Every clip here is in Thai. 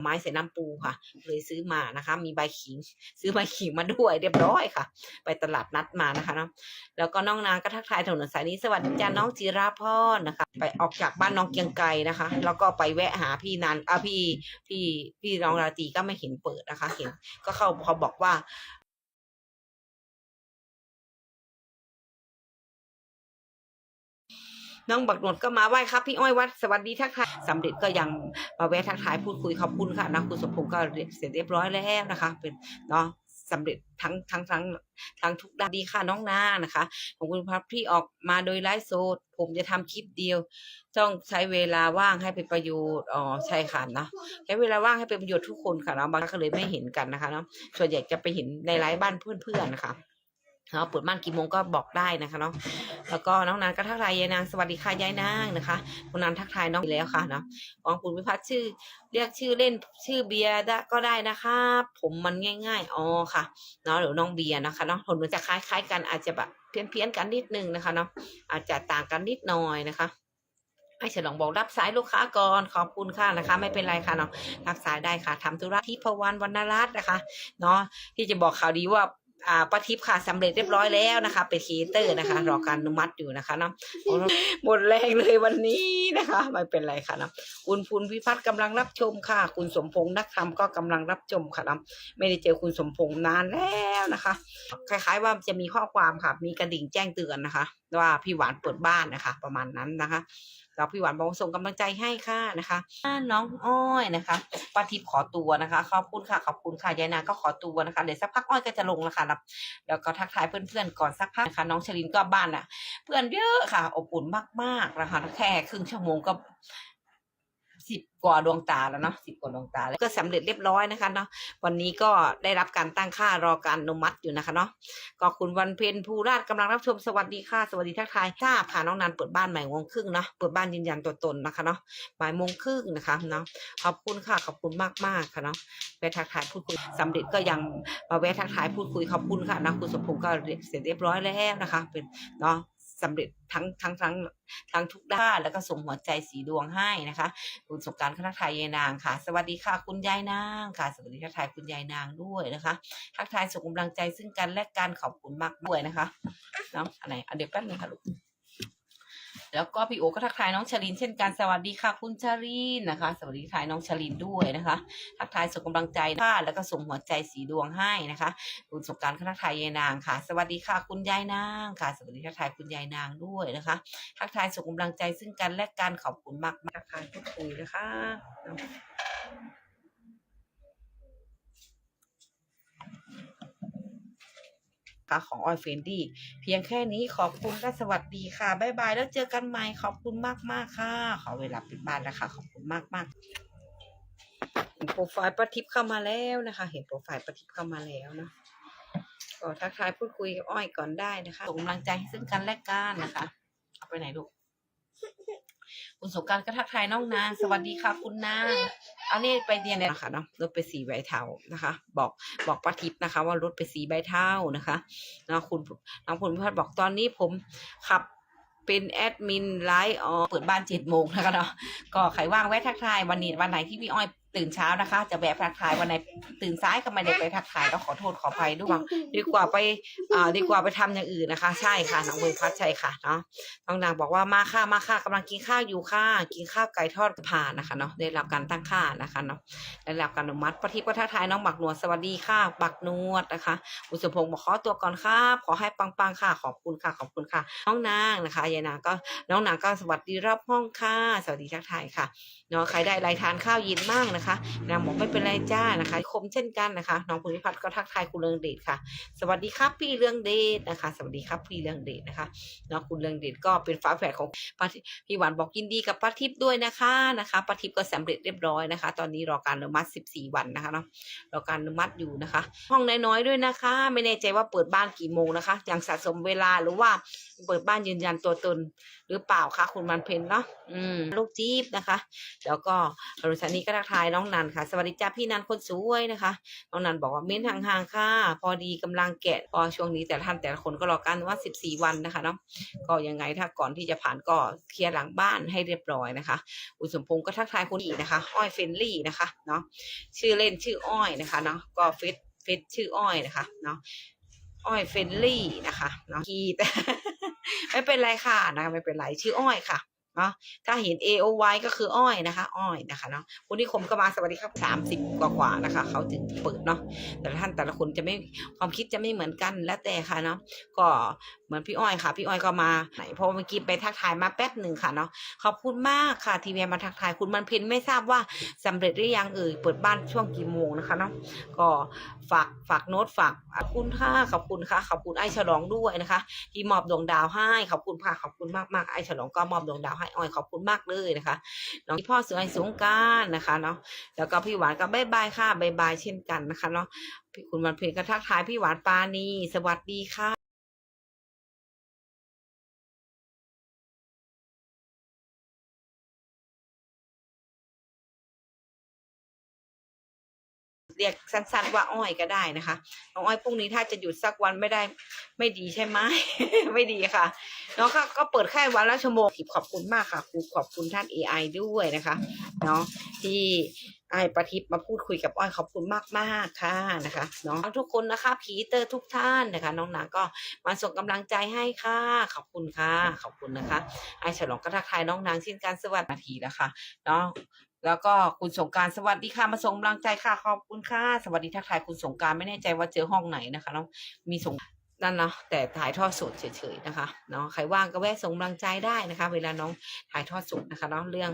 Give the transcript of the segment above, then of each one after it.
ไม้ใส่น้ำปูค่ะ เลยซื้อมานะคะ มีใบขิง ซื้อใบขิงมาด้วยเรียบร้อยค่ะ ไปตลาดนัดมานะคะเนาะแล้วก็น้องนางก็ทักทายถนนสายนี้สวัสดีจ้าน้องจิราพรนะคะ ไปออกจากบ้านน้องเกียงไกรนะคะ แล้วก็ไปแวะหาพี่นันอะพี่พี่พี่น้องราตรีก็ไม่เห็นเปิดนะคะ เห็นก็เขาเขาบอกว่า น้องบักหนวดก็มาไหว้ครับพี่อ้อยวัดสวัสดีทักทายสำเร็จก็ยังมาแวะทักทายพูดคุยขอบคุณค่ะนะคุณสมพงศ์ก็เสร็จเรียบร้อยแล้วนะคะ เป็นเนาะสำเร็จทั้งทั้งทั้งทั้งทุกด้านดีค่ะน้องนานะคะของคุณพับพี่ออกมาโดยไลฟ์สดผมจะทำคลิปเดียว ต้องใช้เวลาว่างให้เป็นประโยชน์อ๋อใช่ค่ะเนาะใช้เวลาว่างให้เป็นประโยชน์ทุกคนค่ะเนาะบางครั้งก็เลยไม่เห็นกันนะคะเนาะส่วนใหญ่จะไปเห็นในไลฟ์บ้านเพื่อนๆนะคะ เนาะเปิดบ้านกี่โมงก็บอกได้นะคะเนาะแล้วก็น้องนางก็ทักทายยายนางสวัสดีค่ะยายนางนะคะคุณนางทักทายน้องแล้วค่ะเนาะของคุณวิพัฒน์ชื่อ เรียกชื่อเล่นชื่อเบียร์ได้ก็ได้นะคะ ผมมันง่ายๆอ๋อค่ะเนาะหรือน้องเบียร์นะคะเนาะผลมันจะคล้ายๆ กันอาจจะแบบเพี้ยนๆกันนิดนึงนะคะเนาะอาจจะต่างกันนิดหน่อยนะคะให้ฉลองบอกรับสายลูกค้าก่อนขอบคุณค่ะนะคะ ไม่เป็นไรค่ะเนาะรับสายได้ค่ะทำธุระที่พวันวรรณรัตน์นะคะเนาะที่จะบอกข่าวดีว่า อ่าป้าทิพย์ค่ะสำเร็จเรียบร้อยแล้วนะคะ เป็นครีเอเตอร์นะคะ รอการอนุมัติอยู่นะคะเนาะหมดแรงเลยวันนี้นะคะ ไม่เป็นไรค่ะเนาะคุณภูนพิพัฒน์กำลังรับชมค่ะ คุณสมพงษ์นักธรรมก็กำลังรับชมค่ะเนาะไม่ได้เจอคุณสมพงษ์นานแล้วนะคะ คล้าย ๆ ว่าจะมีข้อความค่ะ มีกระดิ่งแจ้งเตือนนะคะ ว่าพี่หวานเปิดบ้านนะคะ ประมาณนั้นนะคะ แล้วพี่หวานบอกส่งกำลังใจให้ค่ะนะคะน้องอ้อยนะคะป้าทิพย์ขอตัวนะคะ ขอบคุณค่ะขอบคุณค่ะยายนาก็ขอตัวนะคะเดี๋ยวสักพักอ้อยก็จะลงแล้วค่ะแล้วแล้วก็ทักทายเพื่อนๆก่อนสักพักนะคะ น้องชลินก็บ้านอะ เพื่อนเยอะค่ะ อบอุ่นมากๆนะคะแค่ครึ่งชั่วโมงก็ สิบกว่าดวงตาแล้วเนาะสิบกว่าดวงตาแล้วก็สำเร็จเรียบร้อยนะคะเนาะวันนี้ก็ได้รับการตั้งค่ารอการอนุมัติอยู่นะคะเนาะก็คุณวันเพ็ญภูราชกำลังรับชมสวัสดีค่ะสวัสดีทักทายทราบค่ะน้องนันเปิดบ้านใหม่โมงครึ่งเนาะเปิดบ้านยืนยันตัวตนนะคะเนาะบ่ายโมงครึ่งนะคะเนาะขอบคุณค่ะขอบคุณมากๆค่ะเนาะแวะทักทายพูดคุยสำเร็จก็ยังมาแวะทักทายพูดคุยขอบคุณค่ะนะคุณสมพงศ์ก็เสร็จเรียบร้อยแล้วนะคะ เป็นเนาะ สำเร็จทั้งทั้งทั้งทั้งทุกด้านแล้วก็ส่งหัวใจสีดวงให้นะคะ คุณสงการคณะทายยายนางค่ะ สวัสดีค่ะ คุณยายนางค่ะ สวัสดีทักทายคุณยายนางด้วยนะคะทักทายส่งกำลังใจซึ่งกันและกันขอบคุณมากด้วยนะคะเนาะอะไรอันเดี๋ยวแป๊บนึงค่ะลูก แล้วก็พี่โอก็ทักทายน้องชลินเช่นกันสวัสดีค่ะคุณชลินนะคะ สวัสดีทักทายน้องชลินด้วยนะคะ ทักทายส่งกำลังใจค่ะแล้วก็ส่งหัวใจสีดวงให้นะคะ คุณสงการคณะทายยายนางค่ะ สวัสดีค่ะคุณยายนางค่ะ สวัสดีทักทายคุณยายนางด้วยนะคะ ทักทายส่งกำลังใจซึ่งกันและกันขอบคุณมากมากๆค่ะพูดคุยนะคะ นะคะของออยเฟนดี้เพียงแค่นี้ขอบคุณและสวัสดีค่ะ บ๊ายบาย แล้วเจอกันใหม่ ขอบคุณมากมากๆค่ะ ขอเวลาปิดบ้านแล้วค่ะขอบคุณมากมาก ๆ เห็นโปรไฟล์ประทิปเข้ามาแล้วนะคะ เห็นโปรไฟล์ประทิปเข้ามาแล้วเนาะก็ทักทายพูดคุยกับอ้อยก่อนได้นะคะส่งกำลังใจให้ซึ่งกันและกันนะคะ เอาไปไหนลูก คุณสงกรารก็ทักทายน้องนางสวัสดีค่ะคุณนางเอานี่ไปเรียนเลยนะคะเนาะรถไปสีใบเทานะคะ บอกบอกป้าทิพย์นะคะ ว่ารถไปสีใบเทานะคะเนาะคุณน้องผลพิพัฒน์บอกตอนนี้ผมขับเป็นแอดมินไลฟ์อ๋อเปิดบ้านเจ็ดโมงนะคะเนาะก็ใครว่างแวะทักทายวันนี้วันไหนที่พี่อ้อย ตื่นเช้านะคะ จะแวะทักทายวันไหนตื่นสายก็ไม่ได้ไปทักทายก็ขอโทษขออภัยด้วยดีกว่าไปอ่าดีกว่าไปทำอย่างอื่นนะคะ ใช่ค่ะน้องเบย์พัดใช่ค่ะเนาะน้องนางบอกว่ามาค่ะมาค่ะกำลังกินข้าวอยู่ค่ะกินข้าวไก่ทอดผ่านนะคะเนาะได้รับการตั้งค่านะคะเนาะได้รับการอนุมัติปฏิปทักทายน้องบักนวดสวัสดีค่ะบักนวดนะคะ อุสมพงศ์บอกขอตัวก่อนครับขอให้ปังๆค่ะขอบคุณค่ะขอบคุณค่ะ น้องนางนะคะยายนางก็น้องนางก็สวัสดีรับห้องค่ะสวัสดีทักทายค่ะเนาะใครได้รทานข้าวเย็นมั่งนะคะนางบอกไม่เป็นไรจ้านะคะ คมเช่นกันนะคะ น้องภูริพัฒน์ก็ทักทายคุณเรืองเดชค่ะ สวัสดีครับพี่เรืองเดชนะคะ สวัสดีครับพี่เรืองเดชนะคะเนาะคุณเรืองเดชก็เป็นฝาแฝดของพี่หวานบอกยินดีกับป้าทิพย์ด้วยนะคะนะคะป้าทิพย์ก็สำเร็จเรียบร้อยนะคะ ตอนนี้รอการอนุมัติ 14 วันนะคะเนาะรอการอนุมัติอยู่นะคะ ห้องน้อยๆด้วยนะคะ ไม่แน่ใจว่าเปิดบ้านกี่โมงนะคะอย่างสะสมเวลาหรือว่าเปิดบ้านยืนยันตัวตนหรือเปล่าคะคุณมันเพนเนาะอืมลูกจี๊บนะคะ แล้วก็อรุณสานีก็ทักทายน้องนันค่ะ สวัสดีจ้าพี่นันคนสวยนะคะ น้องนันบอกว่าเม้นห่างๆค่ะ พอดีกำลังแกะพอช่วงนี้แต่ท่านแต่ละคนก็รอกันว่า 14 วันนะคะเนาะก็ยังไงถ้าก่อนที่จะผ่านก็เคลียร์หลังบ้านให้เรียบร้อยนะคะ อุสมพงศ์ก็ทักทายคุณอีกนะคะ อ้อยเฟนลี่นะคะเนาะชื่อเล่นชื่ออ้อยนะคะเนาะก็เฟซเฟซชื่ออ้อยนะคะเนาะอ้อยเฟนลี่นะคะเนาะคีแต่ไม่เป็นไรค่ะนะคะไม่เป็นไรชื่ออ้อยค่ะ เนาะถ้าเห็น A O Y ก็คืออ้อยนะคะอ้อยนะคะเนาะคุณนิคมก็มาสวัสดีครับสามสิบกว่าๆนะคะเขาถึงเปิดเนาะแต่ละท่านแต่ละคนจะไม่ความคิดจะไม่เหมือนกันแล้วแต่ค่ะเนาะก็เหมือนพี่อ้อยค่ะ พี่อ้อยก็มาไหนเพราะเมื่อกี้ไปทักทายมาแป๊บหนึ่งค่ะเนาะขอบคุณมากค่ะ ทีวีมาทักทายคุณมันเพ็ญไม่ทราบว่าสำเร็จหรือยังเอ่ยเปิดบ้านช่วงกี่โมงนะคะเนาะก็ฝากฝากโน้ตฝากขอบคุณค่ะขอบคุณค่ะขอบคุณไอ้ฉลองด้วยนะคะ ที่มอบดวงดาวให้ขอบคุณค่ะขอบคุณมากมากๆไอ้ฉลองก็มอบดวงดาวให้อ้อยขอบคุณมากเลยนะคะน้องพี่พ่อสวยสงการนะคะเนาะแล้วก็พี่หวานก็บายบายค่ะบายบายเช่นกันนะคะเนาะพี่คุณวันเพ็ญก็ทักทายพี่หวานปานีสวัสดีค่ะ เรียกสั้นๆว่าอ้อยก็ได้นะคะน้องอ้อยพรุ่งนี้ถ้าจะหยุดสักวันไม่ได้ไม่ดีใช่ไหม ไม่ดีค่ะเนาะก็ก็เปิดแค่วันละชั่วโมงขอบคุณมากค่ะครูขอบคุณท่าน AI ด้วยนะคะเนาะที่ไอ้ประทิปมาพูดคุยกับอ้อยขอบคุณมากๆค่ะนะคะเนาะทุกคนนะคะผีเตอร์ทุกท่านนะคะ น้องนาก็มาส่งกำลังใจให้ค่ะ ขอบคุณค่ะ ขอบคุณนะคะ ไอ้ฉลองก็ทักทายน้องนางเช่นกันสวัสดีนาทีแล้วค่ะเนาะ แล้วก็คุณสงการสวัสดีค่ะมาส่งกำลังใจค่ะขอบคุณค่ะสวัสดีทักทายคุณสงการไม่แน่ใจว่าเจอห้องไหนนะคะน้องมีส่งนั่นเนาะแต่ถ่ายทอดสดเฉยๆนะคะเนาะใครว่างก็แวะส่งกำลังใจได้นะคะ เวลาน้องถ่ายทอดสดนะคะเนาะเรื่อง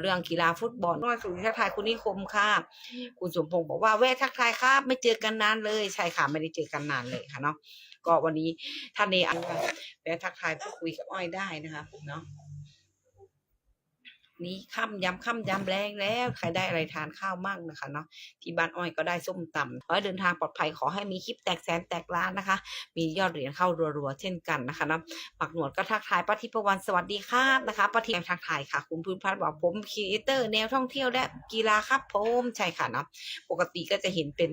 เรื่องกีฬาฟุตบอลน้อยสุดทักทายคุณนิคมค่ะคุณสมพงศ์บอกว่าแวะทักทายครับไม่เจอกันนานเลยใช่ค่ะไม่ได้เจอกันนานเลยค่ะเนาะก็วันนี้ท่านเนอันแวะทักทายพูดคุยกับอ้อยได้นะคะเนาะ นี้ค่ำยำค่ำยำแรงแล้ว ใครได้อะไรทานข้าวมั่งนะคะเนาะที่บ้านอ้อยก็ได้ส้มตำขอให้เดินทางปลอดภัยขอให้มีคลิปแตกแสนแตกล้านนะคะ มียอดเหรียญเข้ารัวๆเช่นกันนะคะเนาะปักหนวดก็ทักทายป้าทิพวรรณสวัสดีครับนะคะป้าทิพย์ทักทายค่ะ คุณพื้นพัฒน์บอกผมครีเอเตอร์แนวท่องเที่ยวและกีฬาครับผมใช่ค่ะเนาะปกติก็จะเห็นเป็น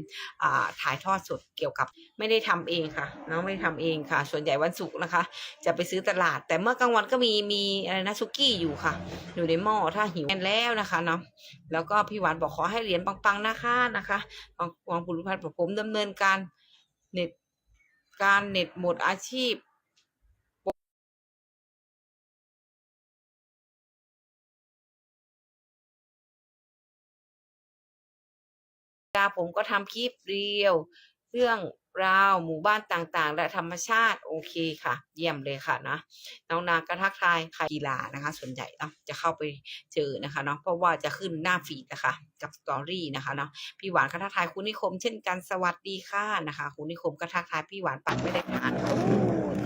ถ่ายทอดสดเกี่ยวกับ ไม่ได้ทำเองค่ะเนาะไม่ได้ทำเองค่ะ ส่วนใหญ่วันศุกร์นะคะ จะไปซื้อตลาด แต่เมื่อกลางวันก็มีมีอะไรนะซุกี้อยู่ค่ะ อยู่ในหม้อถ้าหิวแน่นแล้วนะคะเนาะแล้วก็พี่หวานบอกขอให้เหรียญปังๆนะคะนะคะวางวางบุรุพัฒน์บอกผมดำเนินการเน็ตการเน็ตหมดอาชีพาผมก็ทำคลิปเรียว เรื่องราวหมู่บ้านต่างๆ และธรรมชาติโอเคค่ะ เยี่ยมเลยค่ะนะน้องนาก็ทักทายค่ะกีฬานะคะ ส่วนใหญ่เนาะจะเข้าไปเจอนะคะเนาะเพราะว่าจะขึ้นหน้าฟีดนะคะกับสตอรี่นะคะเนาะพี่หวานก็ทักทายคุณนิคม เช่นกันสวัสดีค่ะนะคะคุณนิคมก็ทักทายพี่หวานปัดไม่ได้ผ่านโอ้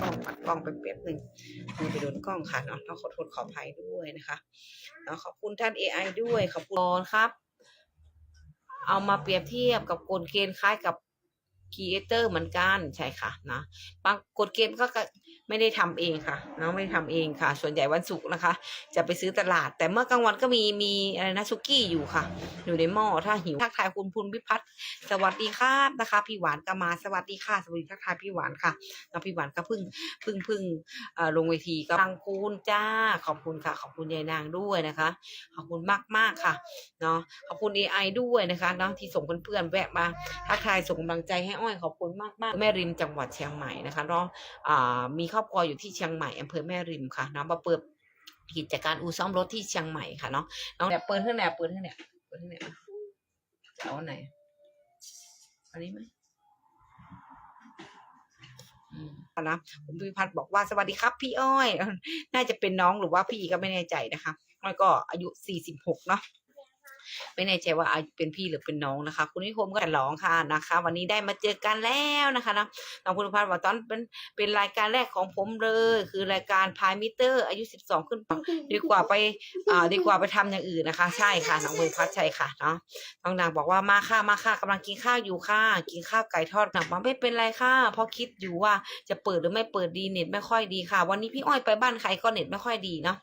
กล้องปัดกล้องไปแป๊บหนึ่งมือไปโดนกล้องค่ะเนาะต้องขอโทษขออภัยด้วยนะคะเนาะขอบคุณท่าน AI ด้วยขอบคุณครับเอามาเปรียบเทียบกับกฎเกณฑ์คล้ายกับ ครีเอเตอร์เหมือนกันใช่ค่ะนะบางกฎเกณฑ์ก็ก็ ไม่ได้ทำเองค่ะเนาะไม่ได้ทำเองค่ะ ส่วนใหญ่วันศุกร์นะคะ จะไปซื้อตลาด แต่เมื่อกลางวันก็มีมีอะไรนะซุกี้อยู่ค่ะ อยู่ในหม้อถ้าหิวทักทายคุณพุนพิพัฒน์สวัสดีครับนะคะ พี่หวานก็มาสวัสดีค่ะสวัสดีทักทายพี่หวานค่ะแล้วพี่หวานก็พิ่งพิ่งพิ่งเอ่อลงเวทีก็ทางคุณจ้าขอบคุณค่ะ ขอบคุณยายนางด้วยนะคะ ขอบคุณมากมากค่ะเนาะขอบคุณ AI ด้วยนะคะเนาะที่ส่งเพื่อนๆแวะมาทักทายส่งกำลังใจให้อ้อยขอบคุณมากมากแม่ริมจังหวัดเชียงใหม่นะคะเนาะอ่ามีครอบครัวอยู่ที่เชียงใหม่อำเภอแม่ริมค่ะเนาะมาเปิดกิจการอู่ซ่อมรถที่เชียงใหม่ค่ะเนาะน้องเนี่ยเปิดเท่าไหร่เปิดเท่าไหร่เปิดเท่าไหร่จะเอาไหนอันนี้ไหมอืมนะคุณพิพัฒน์บอกว่าสวัสดีครับ พี่อ้อย น่าจะเป็นน้องหรือว่าพี่ก็ไม่แน่ใจนะคะอ้อยก็อายุสี่สิบหกเนาะ ไม่แน่ใจว่าอาเป็นพี่หรือเป็นน้องนะคะ คุณนิคมก็ฉลองค่ะนะคะ วันนี้ได้มาเจอกันแล้วนะคะนะน้องพุทธพัฒน์บอกตอนเป็นเป็นรายการแรกของผมเลย คือรายการพายมิเตอร์ อายุสิบสองขึ้นไปดีกว่าไปอ่าดีกว่าไปทำอย่างอื่นนะคะ ใช่ค่ะน้องพุทธพัฒน์ใช่ค่ะเนาะน้องนางบอกว่ามาค่ะมาค่ะกำลังกินข้าวอยู่ค่ะกินข้าวไก่ทอดหนักมาไม่เป็นไรค่ะเพราะคิดอยู่ว่าจะเปิดหรือไม่เปิดดีเน็ตไม่ค่อยดีค่ะ วันนี้พี่อ้อยไปบ้านใครก็เน็ตไม่ค่อยดีเนาะ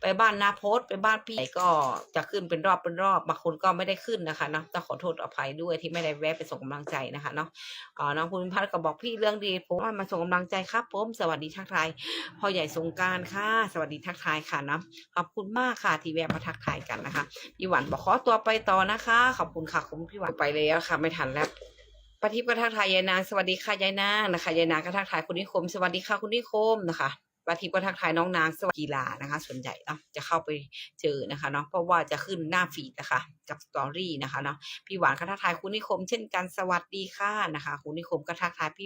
ไปบ้านนาโพสไปบ้านพี่ก็จะขึ้นเป็นรอบเป็นรอบบางคนก็ไม่ได้ขึ้นนะคะเนาะต้องขอโทษอภัยด้วยที่ไม่ได้แวะไปส่งกำลังใจนะคะเนาะอ๋อน้องภูมิพัฒน์ก็บอกพี่เรื่องดีผมมาส่งกำลังใจครับผมสวัสดีทักทายพ่อใหญ่สงการค่ะสวัสดีทักทายค่ะเนาะขอบคุณมากค่ะที่แวะมาทักทายกันนะคะพี่หวันบอกขอตัวไปต่อนะคะ ขอบคุณค่ะคุณพี่หวันไปแล้วค่ะ ไม่ทันแล้วปฏิบก็ทักทายยายนางสวัสดีค่ะยายนางนะคะยายนางก็ทักทายคุณนิคม สวัสดีค่ะคุณนิคมนะคะ ปฏิบก็ทักทายน้องนางสวัสดีกีฬานะคะ ส่วนใหญ่เนาะจะเข้าไปเจอนะคะเนาะเพราะว่าจะขึ้นหน้าฟีดนะคะกับสตอรี่นะคะเนาะพี่หวานก็ทักทายคุณนิคมเช่นกันสวัสดีค่ะนะคะ คุณนิคมก็ทักทายพี่